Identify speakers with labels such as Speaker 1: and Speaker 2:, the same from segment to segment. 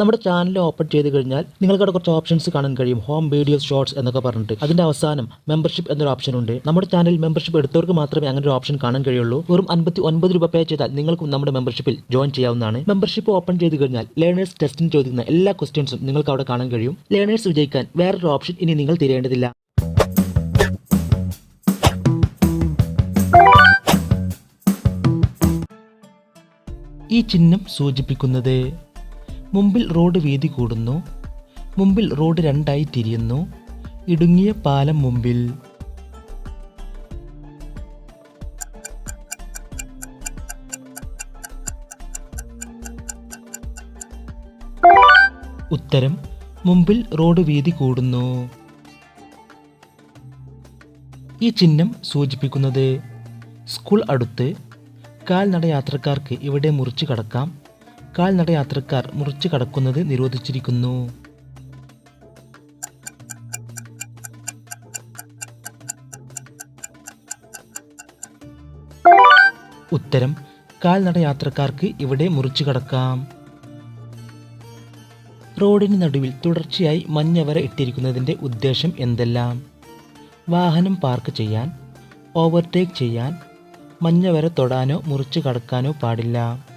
Speaker 1: നമ്മുടെ channel open ചെയ്ത് കഴിഞ്ഞാൽ നിങ്ങൾക്ക് അവിടെ കുറച്ച് ഓപ്ഷൻസ് കാണാൻ കഴിയും. ഹോം വീഡിയോസ് ഷോർട്സ് എന്നൊക്കെ പറഞ്ഞിട്ട്. അതിന്റെ അവസാനം മെമ്പർഷിപ്പ് എന്നൊരു ഓപ്ഷൻ ഉണ്ട്. നമ്മുടെ ചാനൽ മെമ്പർഷിപ്പ് എടുത്തവർക്ക് മാത്രമേ അങ്ങനെ ഒരു ഓപ്ഷൻ കാണാൻ കഴിയുള്ളൂ. വെറും അൻപത്തി ഒൻപത് രൂപ പേ ചെയ്താൽ നിങ്ങൾക്കും നമ്മുടെ മെമ്പർഷിപ്പിൽ ജോയിൻ ചെയ്യാവുന്നതാണ്. മെമ്പർഷിപ്പ് ഓപ്പൺ ചെയ്ത് കഴിഞ്ഞാൽ ലേണേഴ്സ് ടെസ്റ്റിന് ചോദിക്കുന്ന എല്ലാ ക്വസ്റ്റ്യൻസും നിങ്ങൾക്ക് അവിടെ കാണാൻ കഴിയും. ലേണേഴ്സ് വിജയിക്കാൻ വേറൊരു ഓപ്ഷൻ ഇനി നിങ്ങൾ തിരയേണ്ടതില്ല. ഈ ചിഹ്നം സൂചിപ്പിക്കുന്നത് മുമ്പിൽ റോഡ് വീതി കൂടുന്നു. മുമ്പിൽ റോഡ് രണ്ടായി തിരിയുന്നു. ഇടുങ്ങിയ പാലം മുമ്പിൽ. ഉത്തരം മുമ്പിൽ റോഡ് വീതി കൂടുന്നു. ഈ ചിഹ്നം സൂചിപ്പിക്കുന്നത് സ്കൂൾ അടുത്ത് കാൽനട യാത്രക്കാർക്ക് ഇവിടെ മുറിച്ചു കടക്കാം. കാൽനട യാത്രക്കാർ മുറിച്ചു കടക്കുന്നത് നിരോധിച്ചിരിക്കുന്നു. ഉത്തരം കാൽനട യാത്രക്കാർക്ക് ഇവിടെ മുറിച്ചു കടക്കാം. റോഡിന് നടുവിൽ തുടർച്ചയായി മഞ്ഞവര ഇട്ടിരിക്കുന്നതിന്റെ ഉദ്ദേശം എന്തെല്ലാം? വാഹനം പാർക്ക് ചെയ്യാൻ ഓവർടേക്ക് ചെയ്യാൻ മഞ്ഞവര തൊടാനോ മുറിച്ചു കടക്കാനോ പാടില്ല.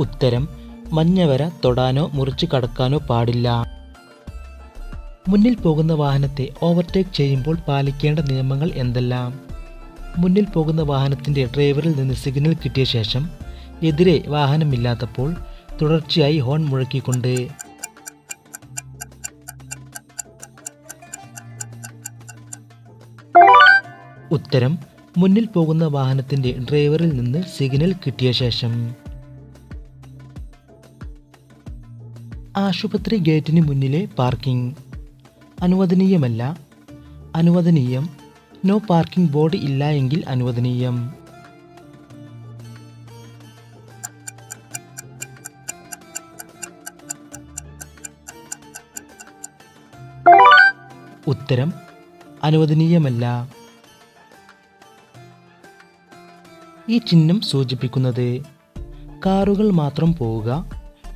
Speaker 1: ഉത്തരം മഞ്ഞവര തൊടാനോ മുറിച്ചു കടക്കാനോ പാടില്ല. മുന്നിൽ പോകുന്ന വാഹനത്തെ ഓവർടേക്ക് ചെയ്യുമ്പോൾ പാലിക്കേണ്ട നിയമങ്ങൾ എന്തെല്ലാം? മുന്നിൽ പോകുന്ന വാഹനത്തിന്റെ ഡ്രൈവറിൽ നിന്ന് സിഗ്നൽ കിട്ടിയ ശേഷം എതിരെ വാഹനമില്ലാത്തപ്പോൾ തുടർച്ചയായി ഹോൺ മുഴക്കിക്കൊണ്ട്. ഉത്തരം മുന്നിൽ പോകുന്ന വാഹനത്തിന്റെ ഡ്രൈവറിൽ നിന്ന് സിഗ്നൽ കിട്ടിയ ശേഷം. ആശുപത്രി ഗേറ്റിന് മുന്നിലെ പാർക്കിംഗ്. അനുവദനീയമല്ല. അനുവദനീയം. നോ പാർക്കിംഗ് ബോർഡ് ഇല്ല എങ്കിൽ അനുവദനീയം. ഉത്തരം. അനുവദനീയമല്ല. ഈ ചിഹ്നം സൂചിപ്പിക്കുന്നത് കാറുകൾ മാത്രം പോവുക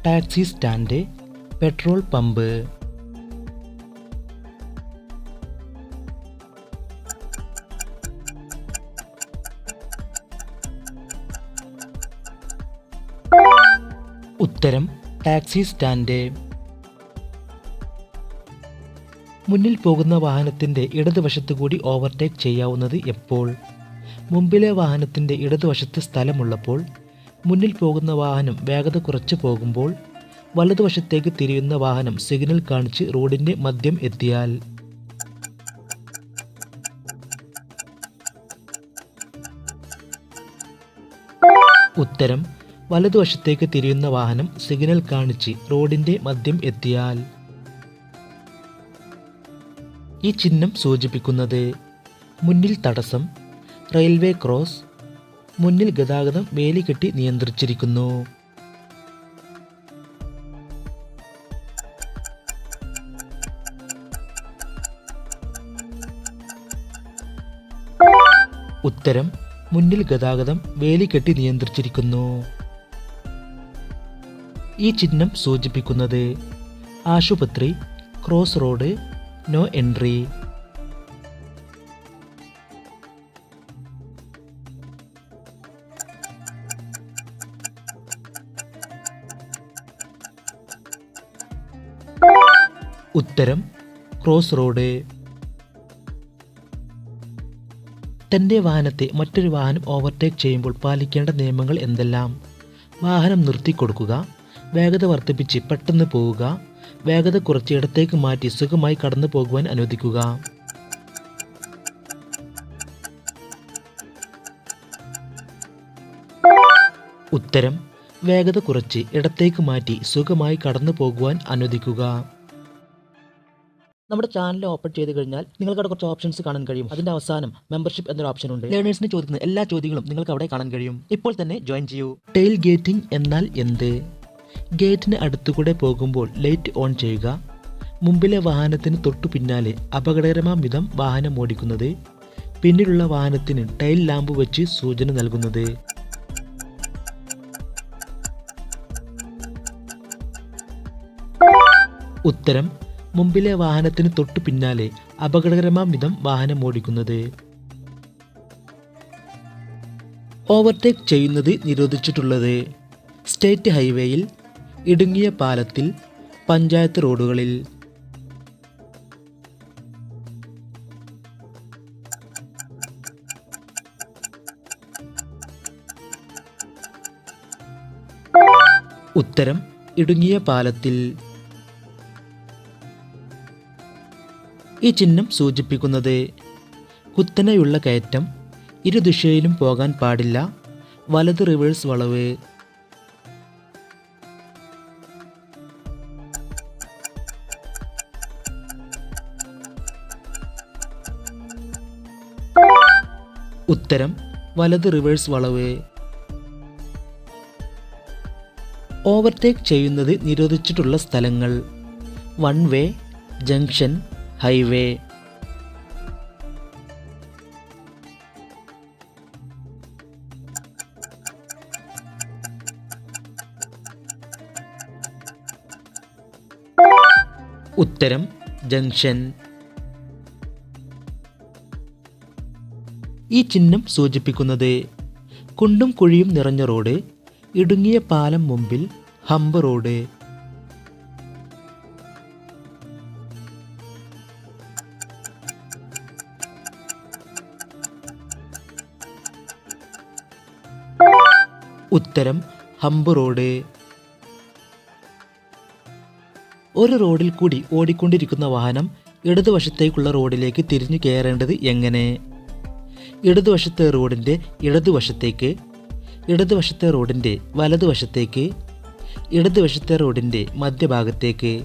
Speaker 1: ടാക്സി സ്റ്റാൻഡ് പെട്രോൾ പമ്പ്. ഉത്തരം ടാക്സി സ്റ്റാൻഡ്. മുന്നിൽ പോകുന്ന വാഹനത്തിന്റെ ഇടതുവശത്തു കൂടി ഓവർടേക്ക് ചെയ്യാവുന്നത് എപ്പോൾ? മുമ്പിലെ വാഹനത്തിന്റെ ഇടതുവശത്ത് സ്ഥലമുള്ളപ്പോൾ മുന്നിൽ പോകുന്ന വാഹനം വേഗത കുറച്ച് പോകുമ്പോൾ വലതുവശത്തേക്ക് തിരിയുന്ന വാഹനം സിഗ്നൽ കാണിച്ച് റോഡിന്റെ മധ്യം എത്തിയാൽ. ഉത്തരം വലതുവശത്തേക്ക് തിരിയുന്ന വാഹനം സിഗ്നൽ കാണിച്ച് റോഡിന്റെ മധ്യം എത്തിയാൽ. ഈ ചിഹ്നം സൂചിപ്പിക്കുന്നത് മുന്നിൽ തടസ്സം റെയിൽവേ ക്രോസ് മുന്നിൽ ഗതാഗതം വേലി കെട്ടി നിയന്ത്രിച്ചിരിക്കുന്നു. ഉത്തരം മുന്നിൽ ഗതാഗതം വേലിക്കെട്ടി നിയന്ത്രിച്ചിരിക്കുന്നു. ഈ ചിഹ്നം സൂചിപ്പിക്കുന്നത് ആശുപത്രി ക്രോസ് റോഡ് നോ എൻട്രി. ഉത്തരം ക്രോസ് റോഡ്. തന്റെ വാഹനത്തെ മറ്റൊരു വാഹനം ഓവർടേക്ക് ചെയ്യുമ്പോൾ പാലിക്കേണ്ട നിയമങ്ങൾ എന്തെല്ലാം? വാഹനം നിർത്തിക്കൊടുക്കുക വേഗത വർദ്ധിപ്പിച്ച് പെട്ടെന്ന് പോവുക വേഗത കുറച്ച് ഇടത്തേക്ക് മാറ്റി സുഖമായി കടന്നു പോകുവാൻ അനുവദിക്കുക. ഉത്തരം വേഗത കുറച്ച് ഇടത്തേക്ക് മാറ്റി സുഖമായി കടന്നു പോകുവാൻ അനുവദിക്കുക. നമ്മുടെ ചാനൽ ഓപ്പൺ ചെയ്ത് കഴിഞ്ഞാൽ നിങ്ങൾക്ക് അവിടെ കുറച്ച് ഓപ്ഷൻസ് കാണാൻ കഴിയും. അതിന്റെ അവസാനം മെമ്പർഷിപ്പ് എന്നൊരു ഓപ്ഷൻ ഉണ്ട്. ലേണേഴ്സിന് ചോദിക്കുന്ന എല്ലാ ചോദ്യങ്ങളും നിങ്ങൾക്ക് അവിടെ കാണാൻ കഴിയും. ഇപ്പോൾ തന്നെ ജോയിൻ ചെയ്യൂ. ടെയിൽ ഗേറ്റിംഗ് എന്നാൽ എന്ത്? ഗേറ്റിന് അടുത്തുകൂടെ പോകുമ്പോൾ ലൈറ്റ് ഓൺ ചെയ്യുക. മുമ്പിലെ വാഹനത്തിന് തൊട്ടു പിന്നാലെ അപകടകരമാം വിധം വാഹനം ഓടിക്കുന്നത്. പിന്നിലുള്ള വാഹനത്തിന് ടൈൽ ലാമ്പ് വെച്ച് സൂചന നൽകുന്നത്. ഉത്തരം മുമ്പിലെ വാഹനത്തിന് തൊട്ടു പിന്നാലെ അപകടകരമാം വിധം വാഹനം ഓടിക്കുന്നത്. ഓവർടേക്ക് ചെയ്യുന്നത് നിരോധിച്ചിട്ടുള്ളത്. സ്റ്റേറ്റ് ഹൈവേയിൽ ഇടുങ്ങിയ പാലത്തിൽ പഞ്ചായത്ത് റോഡുകളിൽ. ഉത്തരം ഇടുങ്ങിയ പാലത്തിൽ. ഈ ചിഹ്നം സൂചിപ്പിക്കുന്നത് കുത്തനെയുള്ള കയറ്റം ഇരുദിശയിലും പോകാൻ പാടില്ല വലത് റിവേഴ്സ് വളവ്. ഉത്തരം വലത് റിവേഴ്സ് വളവ്. ഓവർടേക്ക് ചെയ്യുന്നത് നിരോധിച്ചിട്ടുള്ള സ്ഥലങ്ങൾ. One way junction highway. ഉത്തരം ജംഗ്ഷൻ. ഈ ചിഹ്നം സൂചിപ്പിക്കുന്നത് കുണ്ടും കുഴിയും നിറഞ്ഞ റോഡ് ഇടുങ്ങിയ പാലം മുമ്പിൽ ഹമ്പ് റോഡ്. ഉത്തരം ഹമ്പ് റോഡ്. ഒരു റോഡിൽ കൂടി ഓടിക്കൊണ്ടിരിക്കുന്ന വാഹനം ഇടതുവശത്തേക്കുള്ള റോഡിലേക്ക് തിരിഞ്ഞു കയറേണ്ടത് എങ്ങനെ? ഇടതുവശത്തെ റോഡിന്റെ ഇടതുവശത്തേക്ക് ഇടതുവശത്തെ റോഡിന്റെ വലതുവശത്തേക്ക് ഇടതുവശത്തെ റോഡിന്റെ മധ്യഭാഗത്തേക്ക്.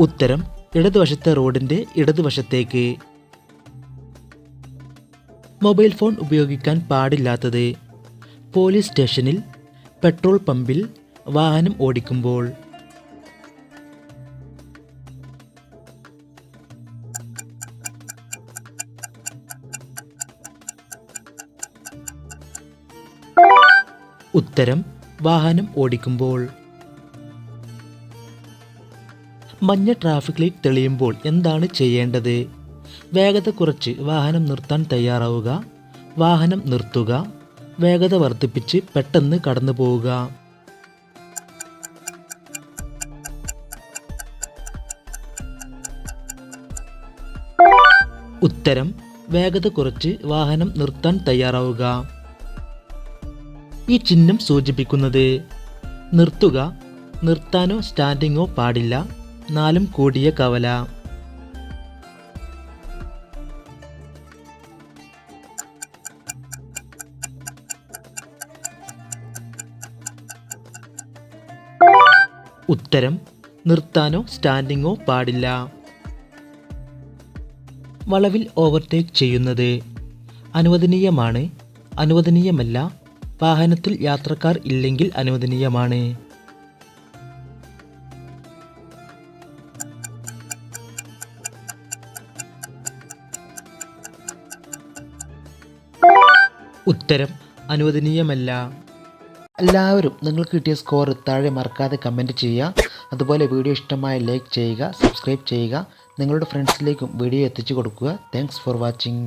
Speaker 1: ഉത്തരം ഇടതുവശത്തെ റോഡിന്റെ ഇടതുവശത്തേക്ക്. മൊബൈൽ ഫോൺ ഉപയോഗിക്കാൻ പാടില്ലാത്തത്. പോലീസ് സ്റ്റേഷനിൽ പെട്രോൾ പമ്പിൽ വാഹനം ഓടിക്കുമ്പോൾ. ഉത്തരം വാഹനം ഓടിക്കുമ്പോൾ. മഞ്ഞ ട്രാഫിക് ലൈറ്റ് തെളിയുമ്പോൾ എന്താണ് ചെയ്യേണ്ടത്? വേഗത കുറച്ച് വാഹനം നിർത്താൻ തയ്യാറാവുക. വാഹനം നിർത്തുക. വേഗത വർദ്ധിപ്പിച്ച് പെട്ടെന്ന് കടന്നു പോവുക. ഉത്തരം വേഗത കുറച്ച് വാഹനം നിർത്താൻ തയ്യാറാവുക. ഈ ചിഹ്നം സൂചിപ്പിക്കുന്നത് നിർത്തുക നിർത്താനോ സ്റ്റാൻഡിങ്ങോ പാടില്ല. നാലും കൂടിയ കവല. ഉത്തരം നിർത്താനോ സ്റ്റാൻഡിങ്ങോ പാടില്ല. വളവിൽ ഓവർടേക്ക് ചെയ്യുന്നത് അനുവദനീയമാണ്. അനുവദനീയമല്ല വാഹനത്തിൽ യാത്രക്കാർ ഇല്ലെങ്കിൽ അനുവദനീയമാണ്. ഉത്തരം അനുവദനീയമല്ല. എല്ലാവരും നിങ്ങൾക്ക് കിട്ടിയ സ്കോർ താഴെ മറക്കാതെ കമന്റ് ചെയ്യുക. അതുപോലെ വീഡിയോ ഇഷ്ടമായ ലൈക്ക് ചെയ്യുക സബ്സ്ക്രൈബ് ചെയ്യുക. നിങ്ങളുടെ ഫ്രണ്ട്സിലേക്കും വീഡിയോ എത്തിച്ചു കൊടുക്കുക. Thanks for watching